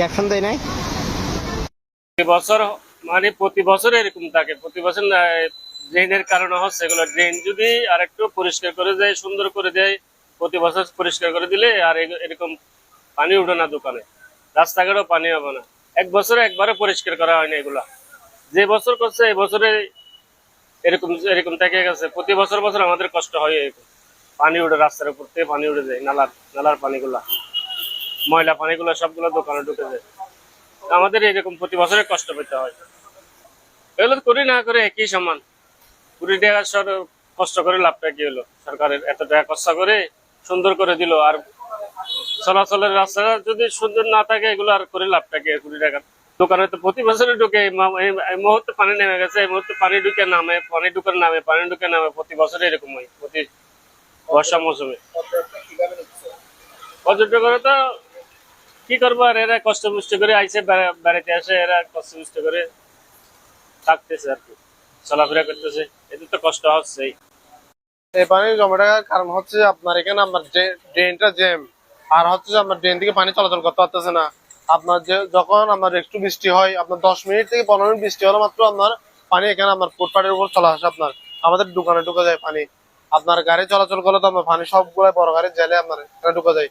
Caption দেয় নাই? বছর মানে প্রতি বছর এরকম থাকে। প্রতি বছর ড্রেনের কারণে হচ্ছে এগুলো ড্রেন যদি আর একটু পরিষ্কার করে দেয়, সুন্দর করে দেয়, প্রতি বছর পরিষ্কার করে দিলে আর এরকম পানি উঠে না দোকানে। রাস্তাঘাটও পানি হবে না। এক বছরে একবারে পরিষ্কার করা হয় না এগুলা। যে বছর করছে এই বছরে এরকম এরকম থেকে গেছে। প্রতি বছর বছর আমাদের কষ্ট হয় এরকম। পানি উঠে রাস্তার উপর থেকে পানি উঠে যায়, নালার নালার পানিগুলা। ময়লা পানিগুলো সবগুলো দোকানে ঢুকে যায়। আমাদের এরকম প্রতি বছরে কষ্ট পেতে হয়। এগুলো করি না করে একই সমান। কুড়ি টাকা সর কষ্ট করে লাভটা কি হলো? সরকারের এত টাকা খরচ করে সুন্দর করে দিল আর চলাচলের রাস্তাটা যদি সুন্দর না থাকে, এগুলো আর করে লাভটা কি কুড়ি টাকা? দোকানে তো প্রতি বছরে ঢুকে এই মুহূর্তে পানি নেমে গেছে, এই মুহূর্তে পানি ঢুকে নামে, পানি ঢুকে নামে, পানি ঢুকে নামে প্রতি বছরে এরকম হয়, প্রতি বর্ষা মৌসুমে। পর্যটকরা তো কি করব আর এরা কষ্ট মিষ্ট করে আইসে বেড়া- বেড়াতে আসে, এরা কষ্ট মিষ্ট করে থাকতেছে আর কি। চলাফেরা করতেছে, এদের তো কষ্ট হচ্ছেই। এই পানি জমা থাকার কারণ হচ্ছে আপনার এখানে আপনার ড্রেনটা জ্যাম। আর হচ্ছে আপনার ড্রেন থেকে পানি চলাচল করতে পারতেছে না। আপনার যে, যখন আমার একটু বৃষ্টি হয়, আপনার দশ মিনিট থেকে পনেরো মিনিট বৃষ্টি হলে মাত্র আপনার পানি এখানে আমার ফুটপাটের উপর চলে আসে আপনার। আমাদের দোকানে ঢুকে যায় পানি। আপনার গাড়ি চলাচল করলে তো আপনার পানি সবগুলো বড় গাড়ি জেলে আপনার ঢুকে যায়।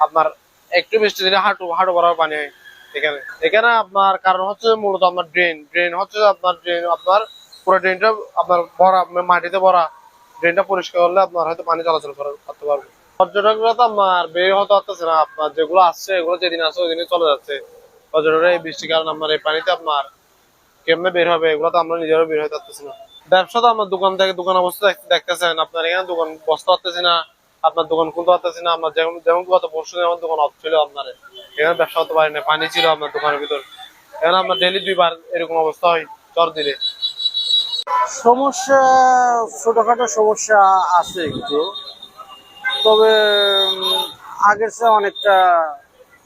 আপনার একটু বৃষ্টি দিলে হাঁটু হাঁটু বরাবর পানি হয় এখানে। এখানে আপনার কারণ হচ্ছে মূলত আপনার ড্রেন ড্রেন হচ্ছে আপনার ড্রেন আপনার পুরো ড্রেনটা আপনার ভরা মাটিতে ভরা। ড্রেনটা পরিষ্কার করলে আপনার হয়তো পানি চলাচল করতে পারবে। পর্যটকরা তো আপনার বের হতে পারতেছে না। আপনার যেগুলো আসছে, এগুলো যেদিন আসছে ওই চলে যাচ্ছে। পর্যটকরা এই বৃষ্টির কারণে আপনার এই পানিতে আপনার কেমনে বের হবে, এগুলো তো আমরা নিজেরও বের হতে পারতেছি না। ব্যবসা তো আমার দোকান থেকে দোকান অবস্থা দেখ- দেখতেছেন। আপনার এখানে দোকান বসতে পারতেছি না। আপনার দোকান খুলতে পারতেছি না আমার যেমন যেমন গত পরশু দিন আমার দোকান অফ ছিল আপনার। এখানে ব্যবসা করতে পারি না পানি ছিল আপনার দোকানের ভিতর। এখানে আপনার ডেলি দুইবার এরকম অবস্থা হয় চর দিলে। সমস্যা, ছোটখাটো সমস্যা আছে একটু তবে আগের চেয়ে অনেকটা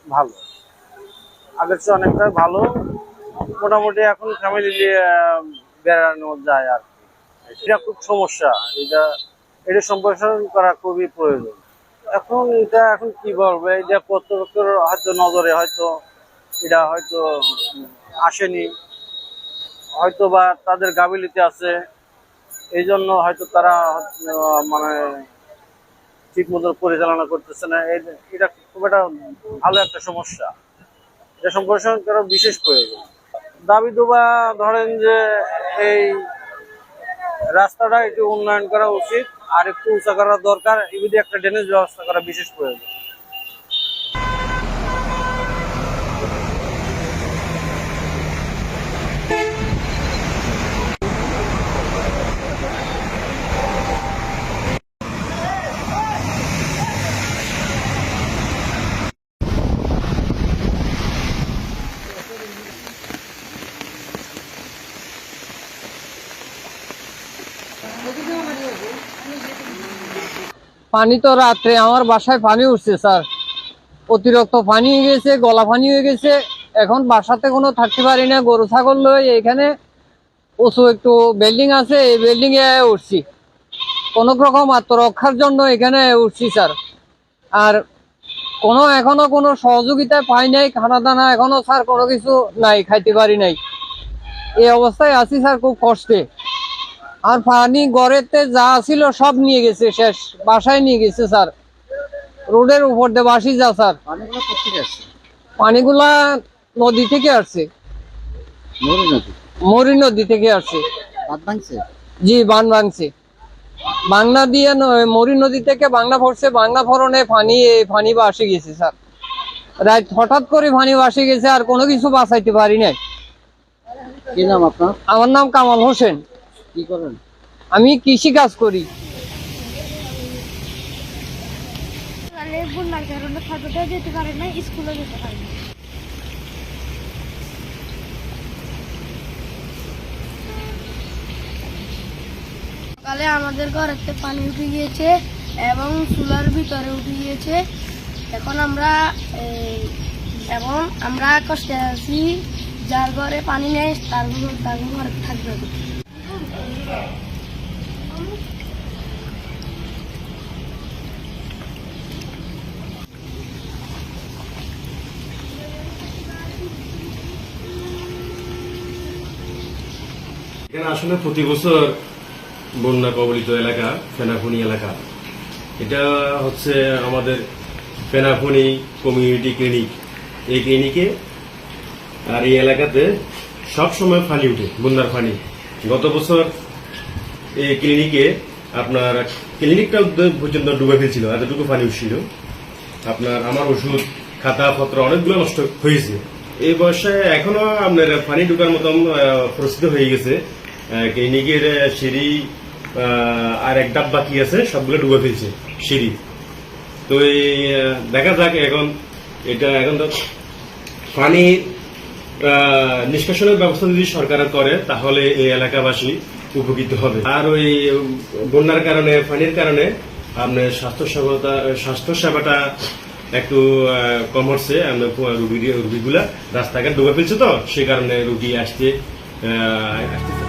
ভালো। আগের চেয়ে অনেকটা ভালো। মোটামুটি এখন ফ্যামিলি নিয়ে বেড়ানো যায় আর এটা খুব সমস্যা, এটা এটা সম্প্রসারণ করা খুবই প্রয়োজন। এখন এটা এখন কি বলব এটা কর্তৃপক্ষের হয়তো নজরে হয়তো এটা হয়তো আসেনি হয়তো বা তাদের গাবিলিতে আছে, এই জন্য হয়তো তারা মানে ঠিক মতো পরিচালনা করতেছে না। এটা খুব একটা ভালো একটা সমস্যা। এটা সম্প্রসারণ করা বিশেষ প্রয়োজন। দাবি দুবা ধরেন যে এই রাস্তাটা একটু উন্নয়ন করা উচিত। আর একটু উঁচা করা দরকার এগুলি একটা ড্রেনেজ ব্যবস্থা করা বিশেষ প্রয়োজন। পানি তো রাত্রে, আমার বাসায় পানি উঠছে, স্যার। অতিরিক্ত পানি হয়ে গেছে, গলা পানি হয়ে গেছে। এখন বাসাতে কোনো থাকতে পারি না, গরু, ছাগল লই এখানে। উঁচু একটু বিল্ডিং আছে, এই বিল্ডিং এ উঠছি। কোনো রকম আত্মরক্ষার জন্য এখানে উঠছি, স্যার। আর কোনো, এখনও কোনো সহযোগিতা পাই নাই খানা দানা এখনও, স্যার, কোনো কিছু নাই, খাইতে পারি নাই। এই অবস্থায় আছি, স্যার, খুব কষ্টে। আর পানি গড়েতে যা ছিল সব নিয়ে গেছে শেষ। বাসায় নিয়ে গেছে স্যার। রোডের উপর দিয়ে বাসি যা স্যার। পানিগুলো নদী থেকে আসছে। মরু নদী? থেকে আসছে। জি বান ভাঙছে। বাংলা দিয়ে মরি নদী থেকে বাংলা পড়ছে বাংলা ফরনে পানি পানি বাসে গেছে স্যার। রাত হঠাৎ করে পানি বাসে গেছে আর কোনো কিছু বাঁচাইতে পারি নাই। কি নাম আপনার? আমার নাম কামাল হোসেন। কি করেন? আমি কৃষি কাজ করি। বন্যার কারণে ছাত্রটা যেতে স্কুলে আমাদের পানি উঠে গিয়েছে এবং চুলার ভিতরে উঠে গিয়েছে। এখন আমরা এবং আমরা কষ্টে আছি, যার ঘরে পানি নেই, তার ঘর- তার ঘরে থাকবে। এখানে আসলে প্রতি বছর বন্যা কবলিত এলাকা, ফেনাফুনি এলাকা। এটা হচ্ছে আমাদের ফেনাফুনি কমিউনিটি ক্লিনিক। এই ক্লিনিকে আর এই এলাকাতে সবসময় ফানি উঠে, বন্যার ফানি গত বছর এই ক্লিনিকে আপনার ক্লিনিকটা পর্যন্ত ডুবে ফেলছিল, এতটুকু পানি উঠছিল আপনার আমার ওষুধ খাতা পত্র অনেকগুলো নষ্ট হয়েছে। এই বয়সে এখনও আপনার পানি ঢুকার মতন প্রস্তুত হয়ে গেছে। ক্লিনিকের সিঁড়ি আর এক ডাব বাকি আছে, সবগুলো ডুবে ফেলছে সিঁড়ি। তো এই দেখা যাক এখন, এটা এখন তো পানি নিষ্কাশনের ব্যবস্থা যদি সরকার করে, তাহলে এই এলাকাবাসী উপকৃত হবে। আর ওই বন্যার কারণে, পানির কারণে আপনার স্বাস্থ্য সেবাটা স্বাস্থ্য সেবাটা একটু কম হচ্ছে। রুগী, রুগীগুলা রাস্তাঘাট ডুবে ফেলছে তো সে কারণে রুগী আসতে আসতে